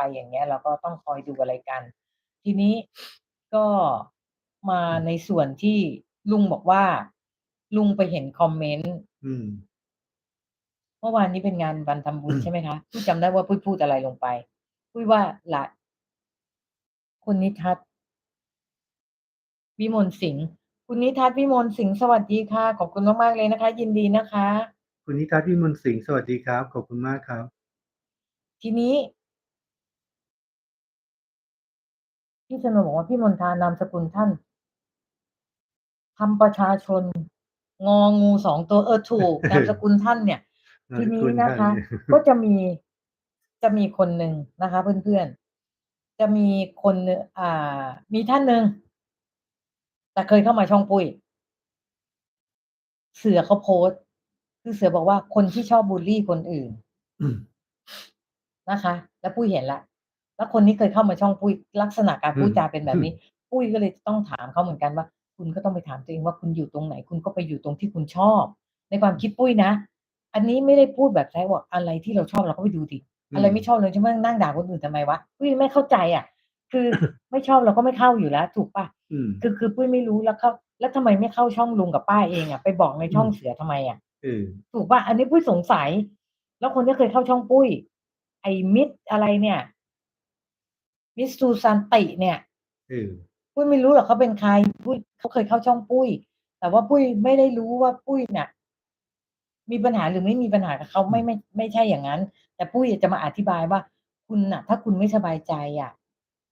ไปอย่างเงี้ย เราก็ต้องคอยดูอะไรกัน ทีนี้ก็มาในส่วนที่ลุงบอกว่า ลุงไปเห็นคอมเมนต์อืมเมื่อวานนี้เป็นงานวันทำบุญอืมใช่ไหมคะปุ้ยจำได้ว่าปุ้ยพูดอะไรลงไปปุ้ยว่าหละคุณนิทัศน์วิมลสิงห์คุณนิทัศน์วิมลสิงห์สวัสดีค่ะ ขอบคุณมากๆเลยนะคะ ยินดีนะคะ คุณนิทัศน์วิมลสิงห์สวัสดีครับ ขอบคุณมากครับ ทีนี้ พี่สนนบอกว่าพี่มนทานามสกุลท่านทำประชาชน งองูสองตัวเออถูกนามสกุลท่านเนี่ยนามทีสนี้กุลนะท่าคะเนี่ยก็จะมีจะมีคนหนึ่งนะคะ เพื่อนๆ จะมีคนหนึ่งอ่า มีท่านหนึ่งแต่เคยเข้ามาช่องปุ้ยเสือเขาโพสต์คือเสือบอกว่าคนที่ชอบบูลลี่คนอื่นอืมนะคะ แล้วปุ้ยเห็นละ แล้วคนนี้เคยเข้ามาช่องปุ้ยลักษณะการพูดอืมจาเป็นแบบนี้ปุ้ยก็เลยต้องถามเขาเหมือนกันว่า คุณก็ต้องไปถามตัวเองว่าคุณอยู่ตรงไหน คุณก็ไปอยู่ตรงที่คุณชอบ ในความคิดปุ้ยนะ อันนี้ไม่ได้พูดแบบใช้ว่าอะไรที่เราชอบเราก็ไปดูดิอะไรไม่ชอบเลยจะมานั่งด่าคนอื่นทำไมวะปุ้ยไม่เข้าใจอะ คือไม่ชอบเราก็ไม่เข้าอยู่แล้ว ถูกปะอืมคือคือปุ้ยไม่รู้แล้วเข้าแล้วทำไมไม่เข้าช่องลุงกับป้าเองอะไปบอกในช่องอืมเสือทำไมอะเออถูกป่ะอันนี้ปุ้ยสงสัย แล้วคนที่เคยเข้าช่องปุ้ยไอ้มิดอะไรเนี่ย มิสซูซันติเนี่ยเออปุ้ยไม่รู้หรอกเขาเป็นใครปุ้ยเขาเคยเข้าช่องปุ้ย แต่ว่าปุ้ยไม่ได้รู้ว่าปุ้ยเนี่ยมีปัญหาหรือไม่มีปัญหากับเขาไม่ไม่ไม่ใช่อย่างนั้น แต่ปุ้ยจะมาอธิบายว่า คุณน่ะ ถ้าคุณไม่สบายใจอะ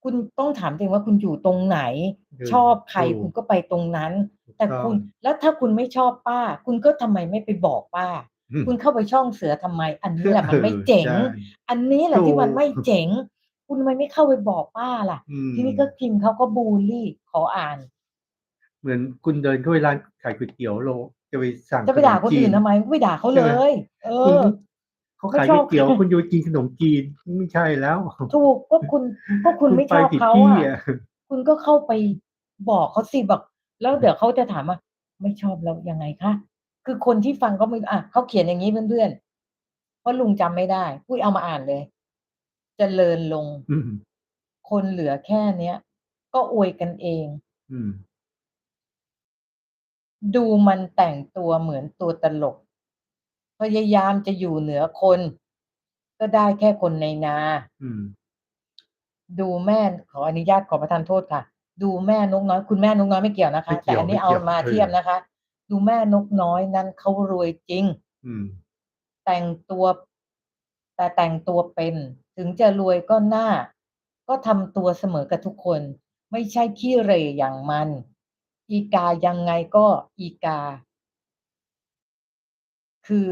คุณต้องถามตัวเองว่าคุณอยู่ตรงไหนเออชอบใครถูกคุณก็ไปตรงนั้นถูกแต่ต้องคุณแล้วถ้าคุณไม่ชอบป้า คุณก็ทำไมไม่ไปบอกป้าอืมคุณเข้าไปช่องเสือทำไม อันนี้แหละมันไม่เจ๋งใช่อันนี้แหละที่มันถูกไม่เจ๋ง คุณทำไมไม่เข้าไปบอกป้าล่ะ อืมทีนี้ก็พิมพ์เขาก็บูลลี่ขออ่าน เหมือนคุณเดินเข้าไปร้านขายก๋วยเตี๋ยวโลจะไปสั่งจะไปด่าคนอื่นทำไมก็ไปด่าเขาเลยเอคุณอ เขาขายไม่ชก๋อวบยเตี๋ยวคุณอยู่กินขนมจีนไม่ใช่แล้วถูกก็คุณก็คุณไม่ชอบไปผิดเขาที่อะอะคุณก็เข้าไปบอกเขาสิบอกแล้วเดี๋ยวเขาจะถามว่าไม่ชอบเรายังไงคะคือคนที่ฟังก็ไม่อะเขาเขียนอย่างนี้เพื่อนๆเพราะลุงจำไม่ได้ปุ้ยเอามาอ่านเลย เจริญลงอืมคนเหลือแค่เนี้ย ก็อวยกันเองอืมดูมันแต่งตัวเหมือนตัวตลก พยายามจะอยู่เหนือคน ก็ได้แค่คนในนาอืมดูแม่ขออนุญาตขอประทานโทษค่ะ ดูแม่นกน้อย คุณแม่นกน้อยไม่เกี่ยวนะคะไม่เกี่แต่ยวอันนี้ไม่เอาเกี่ยวมาเออเทียบนะคะ ดูแม่นกน้อยนั้นเขารวยจริงอืมแต่งตัว แต่แต่งตัวเป็น ถึงจะรวยก็หน้า ก็ทำตัวเสมอกับทุกคน ไม่ใช่ขี้เหร่อย่างมัน อีกายังไงก็อีกา คือ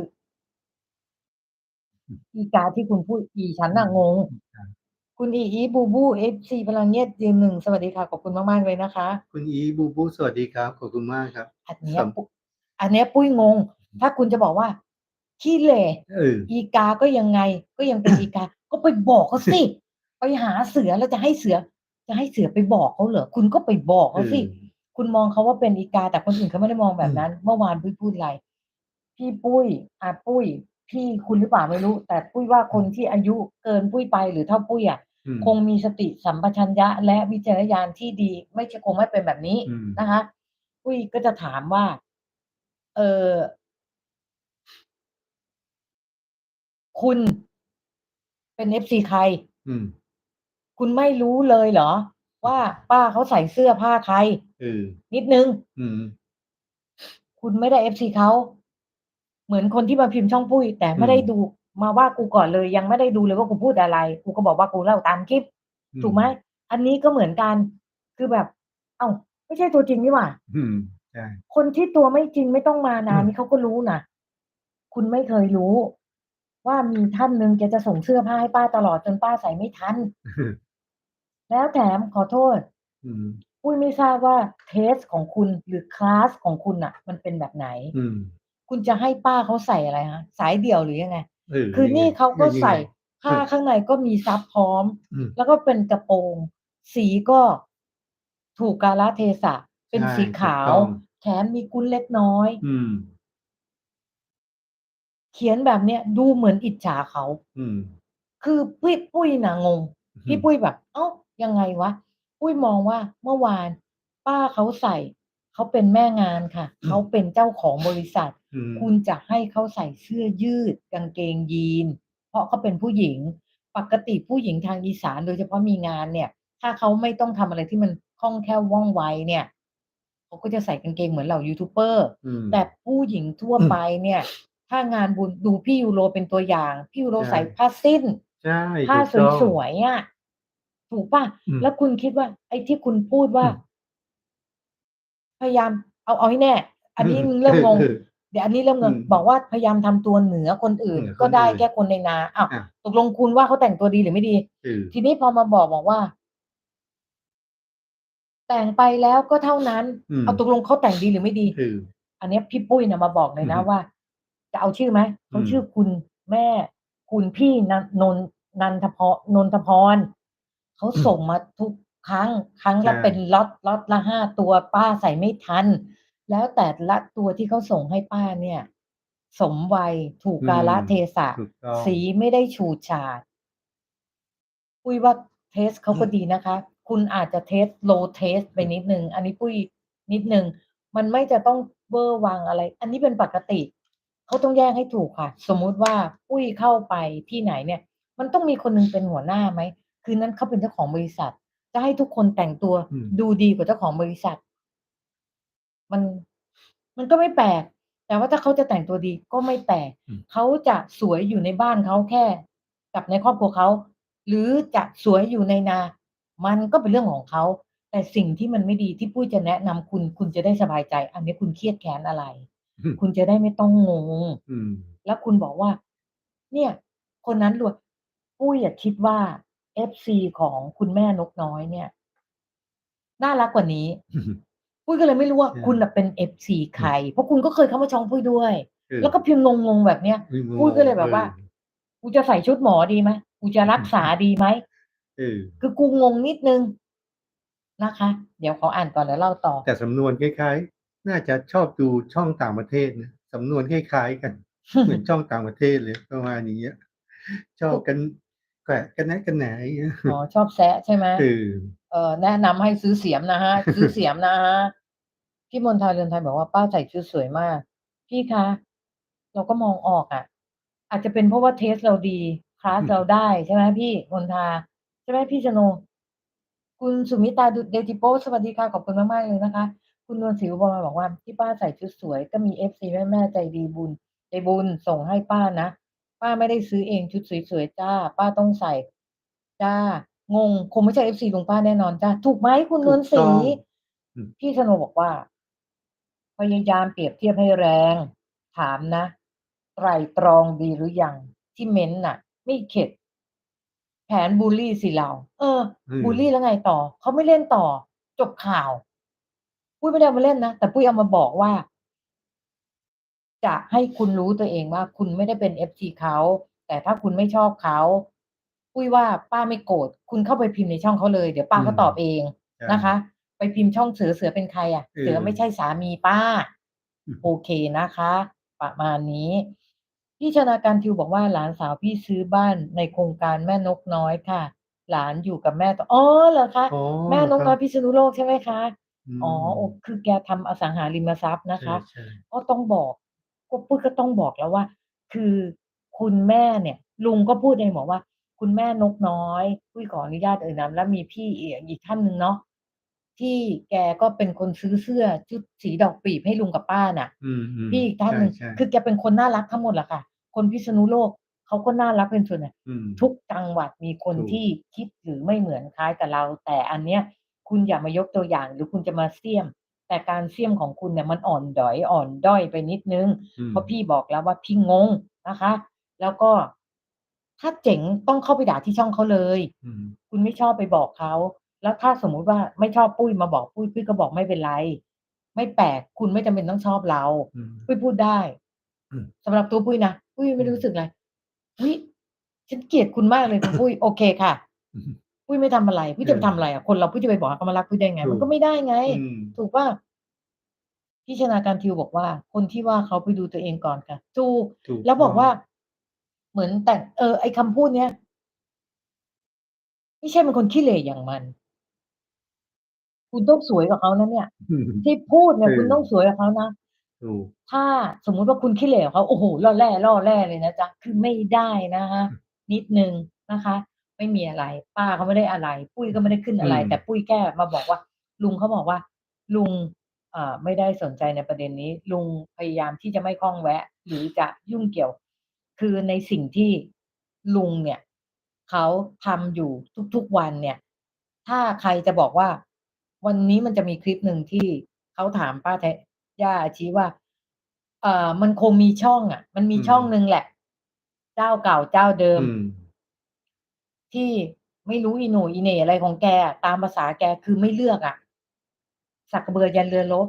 อีกาที่คุณพูดอีฉันน่ะงงครับคุณอีอีบูบูเอฟซีพลังเงียบยืนหนึ่งสวัสดีค่ะ ขอบคุณมากๆเลยนะคะ คุณอีบูบูสวัสดีครับ ขอบคุณมากครับ อันเนี้ยสำปุอันเนี้ยปุ้ยงง ถ้าคุณจะบอกว่า ขี้เหร่เอออีกาก็ยังไง ก็ยังเป็นอีกา ก็ไปบอกเขาสิ ไปหาเสือแล้วจะให้เสือ จะให้เสือไปบอกเขาเหรอคุณก็ไปบอกเขาสิเออคุณมองเขาว่าเป็นอีกา แต่คนอื่นเขาไม่ได้มองแบบนั้น เมื่อวานปุ้ยพูดอะไร พี่ปุ้ยอาปุ้ย พี่คุณหรือเปล่าไม่รู้ แต่ปุ้ยว่าคนที่อายุเกินปุ้ยไปหรือเท่าปุ้ยอะอืมคงมีสติสัมปชัญญะ และวิจารณญาณที่ดี ไม่ใช่คงไม่เป็นแบบนี้อืมนะคะปุ้ยก็จะถามว่า เออ คุณเป็นเอฟซีใคร อืมคุณไม่รู้เลยเหรอ ว่าป้าเขาใส่เสื้อผ้าใคร เออนิดนึง อืม คุณไม่ได้เอฟซีเขา เหมือนคนที่มาพิมพ์ช่องปุ้ย แต่ไม่ได้อืม ดูมาว่ากูก่อนเลย ยังไม่ได้ดูเลยว่ากูพูดอะไร กูก็บอกว่ากูเล่าตามคลิป ถูกไหมอันนี้ก็เหมือนกัน คือแบบ เอ้า ไม่ใช่ตัวจริงนี่หว่า อืมใช่ คนที่ตัวไม่จริงไม่ต้องมานาอืม นี่เขาก็รู้นะคุณไม่เคยรู้ ว่ามีท่านหนึ่งแกจะส่งเสื้อผ้าให้ป้าตลอดจนป้าใส่ไม่ทัน แล้วแถมขอโทษอืมปุ้ยไม่ทราบว่าเทสของคุณหรือคลาสของคุณอะมันเป็นแบบไหนอืมคุณจะให้ป้าเขาใส่อะไรฮะ สายเดี่ยวหรือยังไงเออคือนี่เขาก็ยังไงใส่ผ้าเออข้างในก็มีซับพร้อมอืมแล้วก็เป็นกระโปรง สีก็ถูกกาลเทศะ เป็นใช่สีขาวถูกต้องแถมมีกุ้นเล็กน้อยอืม เขียนแบบเนี้ยดูเหมือนอิจฉาเขา อืม คือปุ้ยปุ้ยนะงง พี่อืมปุ้ยแบบ เอ้ายังไงวะ ปุ้ยมองว่าเมื่อวาน ป้าเขาใส่ เขาเป็นแม่งานค่ะอืเขามเป็นเจ้าของบริษัท อืม คุณจะให้เขาใส่เสื้อยืด กางเกงยีนส์เพราะเขาเป็นผู้หญิง ปกติผู้หญิงทางอีสานโดยเฉพาะมีงานเนี่ย ถ้าเขาไม่ต้องทำอะไรที่มันคล่องแคล่วว่องไวเนี่ยเขาก็จะใส่กางเกงเหมือนเหล่ายูทูบเบอร์ อืม แต่ผู้หญิงทั่วอืมไปเนี่ย ถ้างานบุญดูพี่ยูโรเป็นตัวอย่าง พี่ยูโรใช่ใส่ผ้าสิ้นใช่ผ้าถูกต้องสวยๆอะถูกเปล่า?อืมแล้วคุณคิดว่า ไอ้ที่คุณพูดว่าอืมพยายามเอาเอาให้แน่ อันอืนี้มเริ่มงงเออเดี๋ยวอันนี้เริ่มงอืงมบอกว่าพยายามทำตัวเหนือคนอื่นเหนือคก็นได้อื่นแค่คนในนาอ้าวอาตกลงคุณว่าเขาแต่งตัวดีหรือไม่ดี?เออทีนี้พอมาบอกบอกว่า แต่งไปแล้วก็เท่านั้นอืมเอาตกลงเขาแต่งดีหรือไม่ดีเอออันเนี้ยพี่ปุ้ยน่ะมาบอกเลอืยอนะฮึว่า จะเอาชื่อไหมเขอืาชื่อมคุณแม่คุณพี่นนนนนันทพนนทพรเขาอืมส่งมาทุกครั้งครั้งใชละเป็่นล็อตล็อตละ5ตัวป้าใส่ไม่ทัน แล้วแต่ละตัวที่เขาส่งให้ป้าเนี่ย สมวัยถูกอืกามลเทศะถูกต้องสีไม่ได้ฉูดฉาดปุ้ยว่าเทสต์เขาอืก็มดีนะคะ คุณอาจจะเทสต์ low taste ไปอืมนิดหนึ่งอันนี้ปุ้ยนิดหนึ่งมันไม่จะต้องเวอร์วังอะไร อันนี้เป็นปกติ เขาต้องแยกให้ถูกค่ะ สมมุติว่าปุ้ยเข้าไปที่ไหนเนี่ย มันต้องมีคนหนึ่งเป็นหัวหน้าไหม?คือนั้นเขาเป็นเจ้าของบริษัท จะให้ทุกคนแต่งตัวอืมดูดีกว่าเจ้าของบริษัท มันมันก็ไม่แปลก แต่ว่าถ้าเขาจะแต่งตัวดีก็ไม่แปลกอืมเขาจะสวยอยู่ในบ้านเขาแค่ กับในครอบครัวเขาหรือจะสวยอยู่ในนา มันก็เป็นเรื่องของเขา แต่สิ่งที่มันไม่ดีที่ปุ้ยจะแนะนำคุณ คุณจะได้สบายใจ อันนี้คุณเครียดแค้นอะไร? อืมคุณจะได้ไม่ต้องงงอืมแล้วคุณบอกว่า เนี่ย คนนั้นรวยปุ้ยอะคิดว่า FC ของคุณแม่นกน้อยเนี่ย น่ารักกว่านี้อือฮึปุ้ยก็เลยไม่รู้ว่าใช่คุณน่ะเป็น FC อืใครมเพราะคุณก็เคยเข้ามาช่องปุ้ยด้วยเออแล้วก็พิมพ์งงๆแบบเนี้ยอืมปุ้ยก็เลยงงแบบว่าเออกูจะใส่ชุดหมอดีไหม?กูจะรักษาดีไหม?เออคือกูงงนิดหนึ่งนะคะ เดี๋ยวขออ่านก่อนแล้วเล่าต่อ แต่สำนวนคล้ายๆ น่าจะชอบดูช่องต่างประเทศนะสำนวนคล้ายๆกัน เหมือนช่องต่างประเทศเลยประมาณอย่างเงี้ย ชอบกันแกวะกระแนะกระแหนอย่างเงี้ยอ๋อชอบแซะใช่ไหม?เออเอ่อแนะนำให้ซื้อเสียมนะคะซื้อเสียมนะคะพี่มนทาเรือนไทยบอกว่าป้าใส่ชุดสวยมาก พี่คะ เราก็มองออกอะอาจจะเป็นเพราะว่าเทสต์เราดี คลาสอืมเราได้ใช่ไหมพี่มนทาใช่ไหมพี่ชโน คุณสุมิตาดุจเดจิโปสวัสดีค่ะขอบคุณมากๆเลยนะคะ คุณนวลศรีอุบลมาบอกว่าที่ป้าใส่ชุดสวย ก็มี FC แม่ๆใจดีบุญใจบุญส่งให้ป้านะป้าไม่ได้ซื้อเองชุดสวยๆจ้ะป้าต้องใส่จ้ะงงคงไม่ใช่ FC ลุงป้าแน่นอนจ้ะถูกไหมคุณนถูวลกศต้รีองอืมพี่ชโนบอกว่า พยายามเปรียบเทียบให้แรง ถามนะไตร่ตรองดีหรือยังที่เม้นต์น่ะ ไม่เข็ด แผนบุลลีสิเรา เอออืมบุลลีแล้วไงต่อ?เขาไม่เล่นต่อ จบข่าว ปุ้ยไม่ได้เอามาเล่นนะ แต่ปุ้ยเอามาบอกว่า จะให้คุณรู้ตัวเองว่า คุณไม่ได้เป็น FC เขาแต่ถ้าคุณไม่ชอบเขาปุ้ยว่าป้าไม่โกรธคุณเข้าไปพิมพ์ในช่องเขาเลย เดี๋ยวป้าอืเขามตอบเองใช่นะคะ ไปพิมพ์ช่องเสือเสือเป็นใครอะ?เออเสือไม่ใช่สามีป้าอืมโอเคนะคะ ประมาณนี้พี่ชนาการทิวบอกว่าหลานสาวพี่ซื้อบ้านในโครงการแม่นกน้อยค่ะ หลานอยู่กับแม่ตอ๋อเหรอคะอ๋อแม่นกคน้รัอบยพิษณุโลกใช่ไหมคะ? อือ๋อโอ้มคือแกทำอสังหาริมทรัพย์นะใชคะ่ๆก็ต้องบอก ก็ปุ้ยก็ต้องบอกแล้วว่า คือคุณแม่เนี่ย ลุงก็พูดเองบอกว่า คุณแม่นกน้อยปุ้ยขออนุญาตเอ่ยนามแล้วมีพี่อีกอีกท่านหนึ่งเนาะที่แกก็เป็นคนซื้อเสื้อชุดสีดอกปีบให้ลุงกับป้าน่ะอืมพี่อีกๆท่านหนึ่งใช่คือๆแกเป็นคนน่ารักทั้งหมดแหละค่ะ คนพิษณุโลกเขาก็น่ารักเป็นส่วนใหญ่อืมทุกจังหวัดมีคนถูกที่คิดหรือไม่เหมือนคล้ายกับเรา แต่อันเนี้ย คุณอย่ามายกตัวอย่าง หรือคุณจะมาเสี้ยม แต่การเสี้ยมของคุณเนี่ยมันอ่อนด๋อยอ่อนด้อยไปนิดหนึ่งอืมเพราะพี่บอกแล้วว่าพี่งงนะคะ แล้วก็ถ้าเจ๋งต้องเข้าไปด่าที่ช่องเขาเลยอืมคุณไม่ชอบไปบอกเขา แล้วถ้าสมมุติว่าไม่ชอบปุ้ยมาบอกปุ้ยปุ้ยก็บอกไม่เป็นไร ไม่แปลกคุณไม่จำเป็นต้องชอบเราอืมปุ้ยพูดได้อืมสำหรับตัวปุ้ยนะปุ้ยอืไม่ได้มรู้สึกอะไรอุ๊ยฉันเกลียดคุณมากเลยคุณปุ้ยโอเคค่ะอือฮึ ปุ้ยไม่ทำอะไรปุ้ยเอจะไปอทำอะไรอะ?คนเราปุ้ยจะไปบอกให้เขามารักปุ้ยได้ไง?ถูมันกก็ไม่ได้ไงอืมถูกเปล่า?พี่ชนาการทิวบอกว่า คนที่ว่าเขาไปดูตัวเองก่อนค่ะถูกถูกแล้วตบ้ออกงว่า เหมือนแต่งเออ ไอ้คำพูดเนี้ยไม่ใช่เป็นคนขี้เหร่อย่างมัน คุณต้องสวยกว่าเขานะเนี่ยอืมที่พูดเนี่ยเออคุณต้องสวยกว่าเขานะถูกถ้าสมมุติว่าคุณขี้เหร่กว่าเขาโอ้โฮล่อแร่ล่อแร่เลยนะจ๊ะคือไม่ได้นะคะนิดหนึ่งนะคะ ไม่มีอะไร ป้าเขาไม่ได้อะไร ปุ้ยก็ไม่ได้ขึ้นอะไรอืมแต่ปุ้ยแค่มาบอกว่า ลุงเขาบอกว่า ลุงเอ่อไม่ได้สนใจในประเด็นนี้ ลุงพยายามที่จะไม่ข้องแวะ หรือจะยุ่งเกี่ยว คือในสิ่งที่ลุงเนี่ยเขาทำอยู่ทุกๆวันเนี่ย ถ้าใครจะบอกว่า วันนี้มันจะมีคลิปหนึ่งที่เขาถามป้าแท้ย่าอาชีว่า เอ่อมันคงมีช่องอะมันมีอืมช่องหนึ่งแหละ เจ้าเก่าเจ้าเดิมอืม ที่ไม่รู้อีโหน่อีเหน่อะไรของแกอะตามภาษาแกคือไม่เลือกอะสักกระเบือยันเรือรบ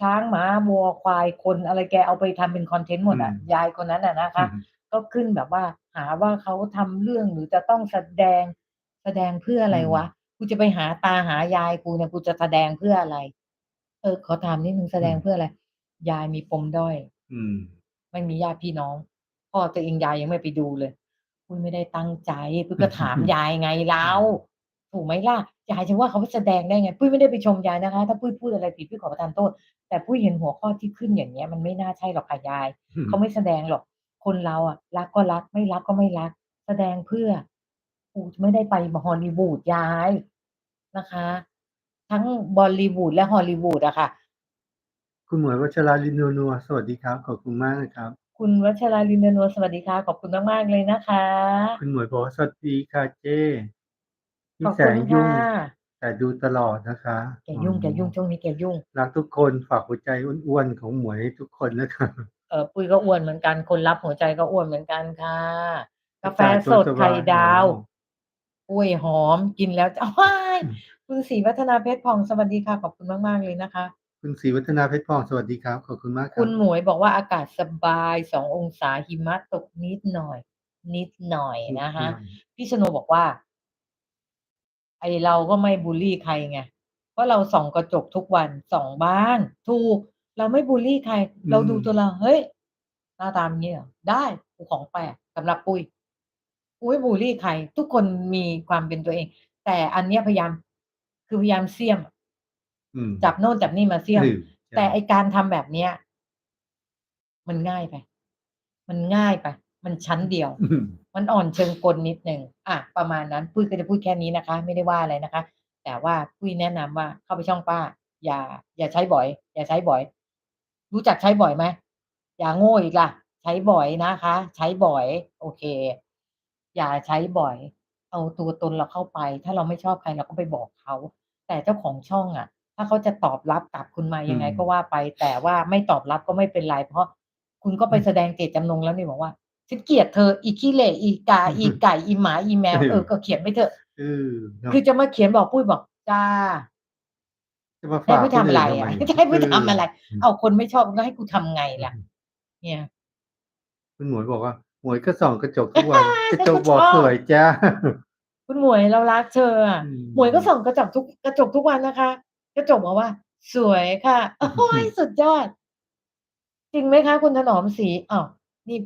ช้างม้าวัวควายคนอะไรแกเอาไปทำเป็นคอนเทนต์หมดอะอืมยายคนนั้นอะนะคะอืมก็ขึ้นแบบว่า หาว่าเขาทำเรื่องหรือจะต้องแสดงแสดงเพื่ออะไรวะกูจะไปหาตาหายายกูเนี่ยกูจะแสดงเพื่ออะไร เออ ขอถามนิดหนึ่งแสดงอืมเพื่ออะไร ยายมีปมด้อย อืม ไม่มีญาติพี่น้องพ่อตัวเองยายยังไม่ไปดูเลย ปุ้ยไม่ได้ตั้งใจปุ้ยก็ถามยายไงเล่าถูกไหมล่ะยายจะว่าเขาแสดงได้ไงปุ้ยไม่ได้ไปชมยายนะคะ ถ้าปุ้ยพูดอะไรผิดปุ้ยขอประทานโทษแต่ปุ้ยเห็นหัวข้อที่ขึ้นอย่างเงี้ย มันไม่น่าใช่หรอกค่ะยายอืมเขาไม่แสดงหรอก คนเราอะรักก็รักไม่รักก็ไม่รัก แสดงเพื่อกูไม่ได้ไปฮอลลีวูดยายนะคะ ทั้งบอลลีวูดและฮอลลีวูดอะค่ะ คุณหมวยวัชราลินนัวๆสวัสดีครับ ขอบคุณมากนะครับ คุณวัชราลินนัวสวัสดีค่ะ ขอบคุณมากๆเลยนะคะ คุณหมวยบอกว่าสวัสดีค่ะเจ้พี่ขอบแสคุณงยุ่งค่ะ แต่ดูตลอดนะคะแกยุ่งแกอ๋อยุ่งช่วงนี้แกยุ่ง รักทุกคนฝากหัวใจอ้วนๆของหมวยให้ทุกคนนะครับเออปุ้ยก็อ้วนเหมือนกัน คนรับหัวใจก็อ้วนเหมือนกันค่ะ กาแฟอากาศสดสบายไข่ดาวอ๋อกล้วยหอมกินแล้วจะว้ายอืมคุณศรีวัฒนาเพชรผ่องสวัสดีค่ะ ขอบคุณมาก ๆ เลยนะคะ คุณศรีวัฒนาเพชรพองสวัสดีครับ ขอบคุณมากคคุรับณหมวยบอกว่าอากาศสบายสององศาหิมะตกนิดหน่อย นิดหน่อยนิดนะคะหน่อยพี่ชโนบอกว่า ไอเราก็ไม่บูลลี่ใครไงเพราะเราส่องกระจกทุกวันส่องบ้านถูกเราไม่บูลลี่ใคร เราดูตัวเราเฮ้ยหน้าตาอย่างนี้เหรอได้กูของแปลกสำหรับปุ้ยปุ้ยบูลลี่ใคร ทุกคนมีความเป็นตัวเอง แต่อันเนี้ยพยายาม คือพยายามเสี่ยมอืม จับโน่นจับนี่มาเสี่ยมเออใช่แต่ไอการทำแบบเนี้ย มันง่ายไป มันง่ายไป มันชั้นเดียวอืมมันอ่อนเชิงกลนิดหนึ่งอะประมาณนั้นปุ้ยก็จะพูดแค่นี้นะคะ ไม่ได้ว่าอะไรนะคะ แต่ว่าปุ้ยแนะนำว่าเข้าไปช่องป้า อย่า อย่าใช้บ่อย อย่าใช้บ่อย รู้จักใช้บ่อยไหมอย่าโง่อีกล่ะ ใช้บ่อยนะคะ ใช้บ่อย โอเค อย่าใช้บ่อย เอาตัวตนเราเข้าไป ถ้าเราไม่ชอบใครเราก็ไปบอกเขา แต่เจ้าของช่องอะ ถ้าเขาจะตอบรับกลับคุณมายังไงอืมก็ว่าไป แต่ว่าไม่ตอบรับก็ไม่เป็นไร เพราะคุณก็ไปอืมแสดงเจตจำนงแล้วนี่บอกว่าฉันเกลียดเธออีขี้เหร่อีกาอีไก่อีหมาอีแมวเออเออก็เขียนไปเถอะเออเนาะคือจะมาเขียนบอกปุ้ยบอกจ้าจะมาจะฝากให้ปุ้ยคนทำอื่อะไรนทำอะไมจะให้ปุ้ยทำอะไรเออเอาคนไม่ชอบก็ให้กูทำไงล่ะ เนี่ยคุณหมวยบอกว่าหมวยก็ส่องกระจกทุกวันกระจกก็บอกชอบสวยจ้าคุณหมวยเรารักเธออะอืมหมวยก็ส่องกระจกทุกกระจกทุกวันนะคะ กระจกบมาว่า สวยค่ะ โอ้ยสุดยอด จริงไหมคะ คุณถนอมศรีอ้าวนี่